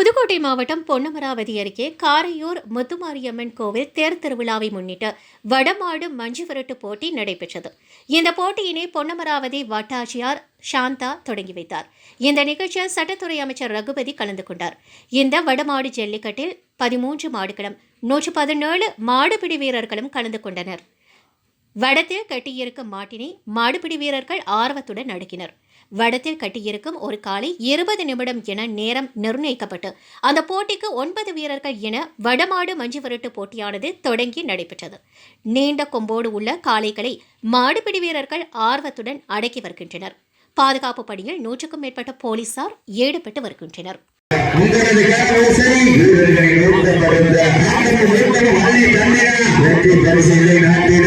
புதுக்கோட்டை மாவட்டம் பொன்னமராவதி அருகே காரையூர் முத்துமாரியம்மன் கோவில் தேர் திருவிழாவை முன்னிட்டு வடமாடு மஞ்சு விரட்டு போட்டி நடைபெற்றது. இந்த போட்டியினை பொன்னமராவதி வட்டாட்சியார் சாந்தா தொடங்கி வைத்தார். இந்த நிகழ்ச்சியில் சட்டத்துறை அமைச்சர் ரகுபதி கலந்து கொண்டார். இந்த வடமாடு ஜல்லிக்கட்டில் பதிமூன்று மாடுகளும் நூற்று பதினேழு மாடுபிடி வீரர்களும் கலந்து கொண்டனர். வடத்தில் கட்டியிருக்கும் மாட்டினை மாடுபிடி வீரர்கள் ஆர்வத்துடன் அடுக்கினர் வடத்தில் கட்டியிருக்கும் ஒரு காலை இருபது நிமிடம் என நேரம் நிர்ணயிக்கப்பட்டு அந்த போட்டிக்கு ஒன்பது வீரர்கள் என வடமாடு மஞ்சு விரட்டு போட்டியானது தொடங்கி நடைபெற்றது. நீண்ட கொம்போடு உள்ள காளைகளை மாடுபிடி வீரர்கள் ஆர்வத்துடன் அடக்கி வருகின்றனர். பாதுகாப்பு பணியில் நூற்றுக்கும் மேற்பட்ட போலீசார் ஈடுபட்டு வருகின்றனர். உங்களது கரவரிசை வீரர்களை நோக்க மறந்த ஆண்டவர் வேட்டம் தந்திர வெற்றி பரிசுகளை நாட்டிட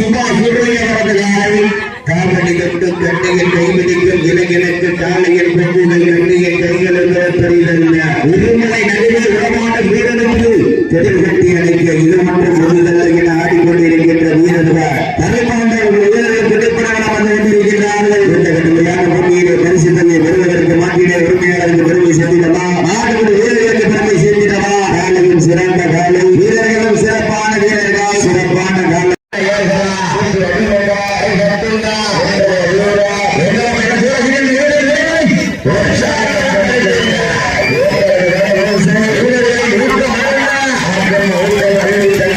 சுபாஷ் சூரிய அவரது காலை காவடி இளைஞனுக்கு காலையில் பெரியதல்ல உருமலை நடுவில் வீரனுக்கு தெருகட்டி அழைக்க இது மட்டும் ஒருதல்ல என ஆடிக்கொண்டிருக்கின்ற வீரர்கள்